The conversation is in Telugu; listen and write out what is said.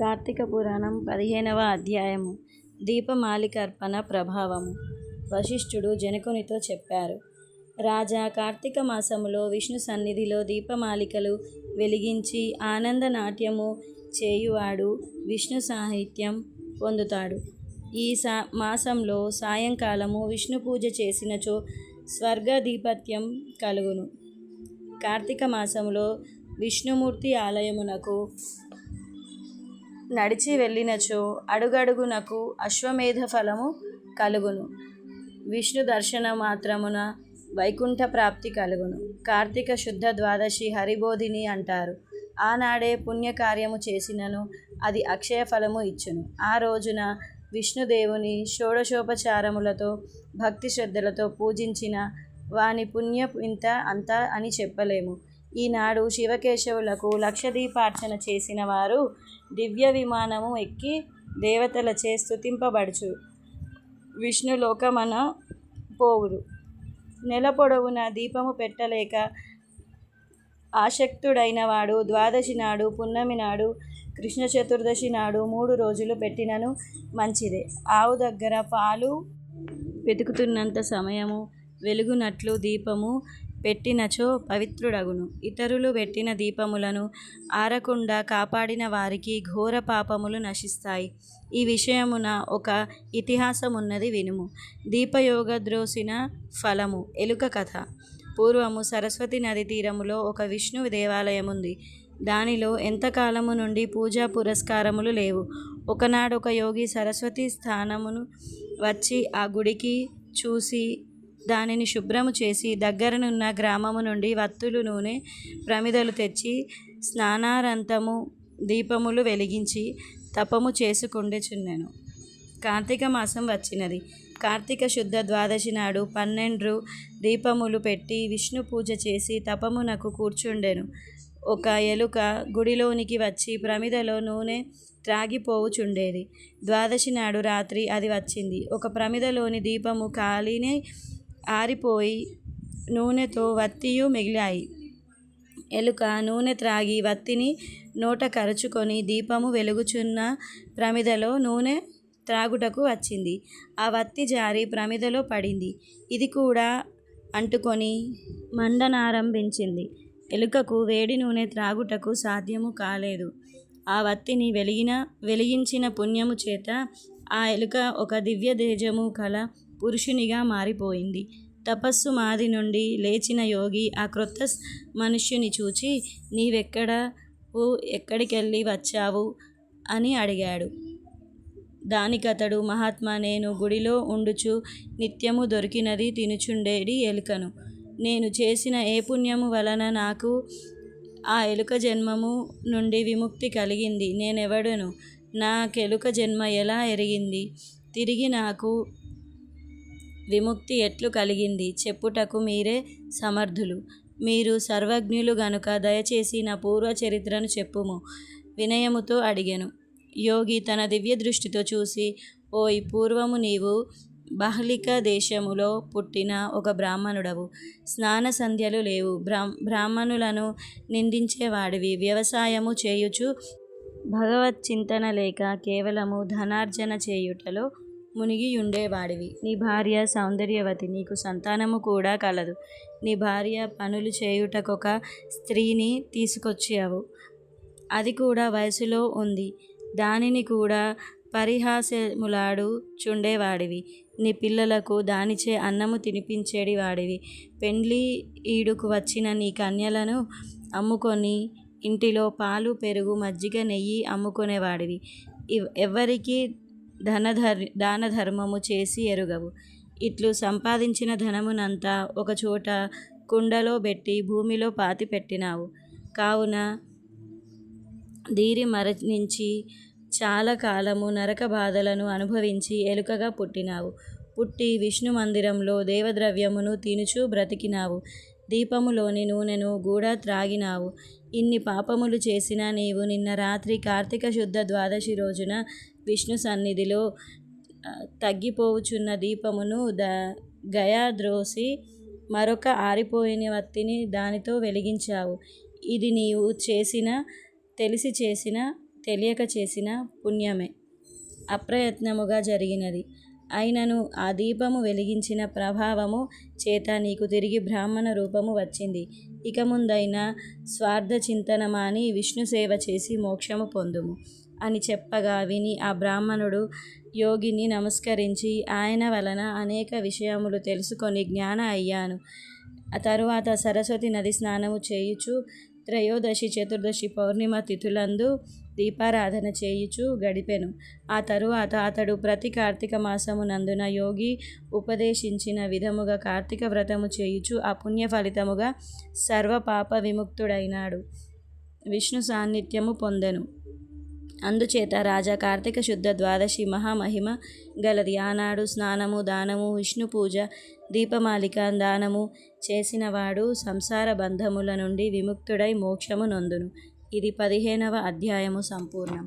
కార్తీక పురాణం పదిహేనవ అధ్యాయము. దీపమాలికర్పణ ప్రభావము. వశిష్ఠుడు జనకునితో చెప్పారు. రాజా కార్తీక మాసములో విష్ణు సన్నిధిలో దీపమాలికలు వెలిగించి ఆనంద నాట్యము చేయువాడు విష్ణు సాహిత్యం పొందుతాడు. ఈ సా మాసంలో సాయంకాలము విష్ణు పూజ చేసినచో స్వర్గ దీపత్యం కలుగును. కార్తీక మాసంలో విష్ణుమూర్తి ఆలయమునకు నడిచి వెళ్ళినచో అడుగడుగునకు అశ్వమేధ ఫలము కలుగును. విష్ణు దర్శన మాత్రమున వైకుంఠ ప్రాప్తి కలుగును. కార్తీక శుద్ధ ద్వాదశి హరిబోధిని అంటారు. ఆనాడే పుణ్యకార్యము చేసినను అది అక్షయ ఫలము ఇచ్చును. ఆ రోజున విష్ణుదేవుని షోడశోపచారములతో భక్తి శ్రద్ధలతో పూజించిన వాని పుణ్యం ఇంత అంత అని చెప్పలేము. ఈనాడు శివకేశవులకు లక్షదీపార్చన చేసిన వారు దివ్య విమానము ఎక్కి దేవతలచే స్తుతింపబడుచు. విష్ణులోకమన పోవురు. నెల పొడవున దీపము పెట్టలేక ఆసక్తుడైన వాడు ద్వాదశి నాడు పున్నమి నాడు కృష్ణ చతుర్దశి నాడు మూడు రోజులు పెట్టినను మంచిదే. ఆవు దగ్గర పాలు వెతుకుతున్నంత సమయము వెలుగునట్లు దీపము పెట్టినచో పవిత్రుడగును. ఇతరులు పెట్టిన దీపములను ఆరకుండా కాపాడిన వారికి ఘోర పాపములు నశిస్తాయి. ఈ విషయమున ఒక ఇతిహాసమున్నది వినుము. దీపయోగ ద్రోసిన ఫలము. ఎలుక కథ. పూర్వము సరస్వతి నది తీరములో ఒక విష్ణు దేవాలయం ఉంది దానిలో ఎంతకాలము నుండి పూజా పురస్కారములు లేవు. ఒకనాడు ఒక యోగి సరస్వతి స్థానమును వచ్చి ఆ గుడికి చూసి దానిని శుభ్రము చేసి దగ్గరనున్న గ్రామము నుండి వత్తులు నూనె ప్రమిదలు తెచ్చి స్నానారంతము దీపములు వెలిగించి తపము చేసుకుండెచున్నెను. కార్తీక మాసం వచ్చినది. కార్తీక శుద్ధ ద్వాదశి నాడు పన్నెండు దీపములు పెట్టి విష్ణు పూజ చేసి తపమునకు కూర్చుండెను. ఒక ఎలుక గుడిలోనికి వచ్చి ప్రమిదలో నూనె త్రాగిపోవుచుండేది. ద్వాదశి నాడు రాత్రి అది వచ్చింది. ఒక ప్రమిదలోని దీపము కాలినే ఆరిపోయి నూనెతో వత్తియు మిగిలాయి. ఎలుక నూనె త్రాగి వత్తిని నోట కరుచుకొని దీపము వెలుగుచున్న ప్రమిదలో నూనె త్రాగుటకు వచ్చింది. ఆ వత్తి జారి ప్రమిదలో పడింది. ఇది కూడా అంటుకొని మండనారంభించింది ఎలుకకు వేడి నూనె త్రాగుటకు సాధ్యము కాలేదు. ఆ వత్తిని వెలిగిన వెలిగించిన పుణ్యము చేత ఆ ఎలుక ఒక దివ్య తేజము కల పురుషునిగా మారిపోయింది. తపస్సు మాది నుండి లేచిన యోగి ఆ క్రొత్త మనుష్యుని చూచి నీవెక్కడ? ఎక్కడికెళ్ళి వచ్చావు? అని అడిగాడు. దానికతడు మహాత్మా నేను గుడిలో ఉండుచు నిత్యము దొరికినది తినుచుండేది ఎలుకను. నేను చేసిన ఏ పుణ్యము వలన నాకు ఆ ఎలుక జన్మము నుండి విముక్తి కలిగింది? నేనెవడను? నాకెలుక జన్మ ఎలా ఎరిగింది? తిరిగి నాకు విముక్తి ఎట్లు కలిగింది? చెప్పుటకు మీరే సమర్థులు. మీరు సర్వజ్ఞులు గనుక దయచేసి నా పూర్వ చరిత్రను చెప్పుము. వినయముతో అడిగాను. యోగి తన దివ్య దృష్టితో చూసి ఓయ్ పూర్వము నీవు బహ్లిక దేశములో పుట్టిన ఒక బ్రాహ్మణుడవు. స్నాన సంధ్యలు లేవు. బ్రా బ్రాహ్మణులను నిందించేవాడివి. వ్యవసాయము చేయుచు భగవత్ చింతన లేక కేవలము ధనార్జన చేయుటలో మునిగి ఉండేవాడివి నీ భార్య సౌందర్యవతి నీకు సంతానము కూడా కలదు. నీ భార్య పనులు చేయుటకొక స్త్రీని తీసుకొచ్చావు. అది కూడా వయసులో ఉంది. దానిని కూడా పరిహాసములాడు చుండేవాడివి నీ పిల్లలకు దానిచే అన్నము తినిపించేడి వాడివి పెండ్లి ఈడుకు వచ్చిన నీ కన్యలను అమ్ముకొని ఇంటిలో పాలు పెరుగు మజ్జిగ నెయ్యి అమ్ముకునేవాడివి. ఎవరికి ధనధర్ దాన ధర్మము చేసి ఎరుగవు. ఇట్లు సంపాదించిన ధనమునంతా ఒకచోట కుండలో పెట్టి భూమిలో పాతి పెట్టినావు కావున దీరి మరణించి చాలా కాలము నరక బాధలను అనుభవించి ఎలుకగా పుట్టినావు. పుట్టి విష్ణు మందిరంలో దేవద్రవ్యమును తినుచు బ్రతికినావు. దీపములోని నూనెను కూడా త్రాగినావు. ఇన్ని పాపములు చేసినా నీవు నిన్న రాత్రి కార్తీక శుద్ధ ద్వాదశి రోజున విష్ణు సన్నిధిలో తగ్గిపోవుచున్న దీపమును ద గయా ద్రోసి మరొక ఆరిపోయిన వత్తిని దానితో వెలిగించావు. ఇది నీవు చేసిన తెలిసి చేసిన తెలియక చేసిన పుణ్యమే. అప్రయత్నముగా జరిగినది. అయినను ఆ దీపము వెలిగించిన ప్రభావము చేత నీకు తిరిగి బ్రాహ్మణ రూపము వచ్చింది. ఇక ముందైనా స్వార్థ చింతన మాని విష్ణు సేవ చేసి మోక్షము పొందుము. అని చెప్పగా విని ఆ బ్రాహ్మణుడు యోగిని నమస్కరించి ఆయన వలన అనేక విషయములు తెలుసుకొని జ్ఞాన అయ్యాను. ఆ తరువాత సరస్వతి నది స్నానము చేయుచు త్రయోదశి చతుర్దశి పౌర్ణిమ తిథులందు దీపారాధన చేయుచు గడిపెను. ఆ తరువాత అతడు ప్రతి కార్తీక మాసమునందున యోగి ఉపదేశించిన విధముగా కార్తీక వ్రతము చేయుచు ఆ పుణ్య ఫలితముగా సర్వపాప విముక్తుడైనాడు. విష్ణు సాన్నిధ్యము పొందెను. అందుచేత రాజా కార్తీక శుద్ధ ద్వాదశి మహామహిమ గలది. ఆనాడు స్నానము దానము విష్ణు పూజ దీపమాలిక దానము చేసినవాడు సంసార బంధముల నుండి విముక్తుడై మోక్షము నొందును. ఇది పదిహేనవ అధ్యాయము సంపూర్ణం.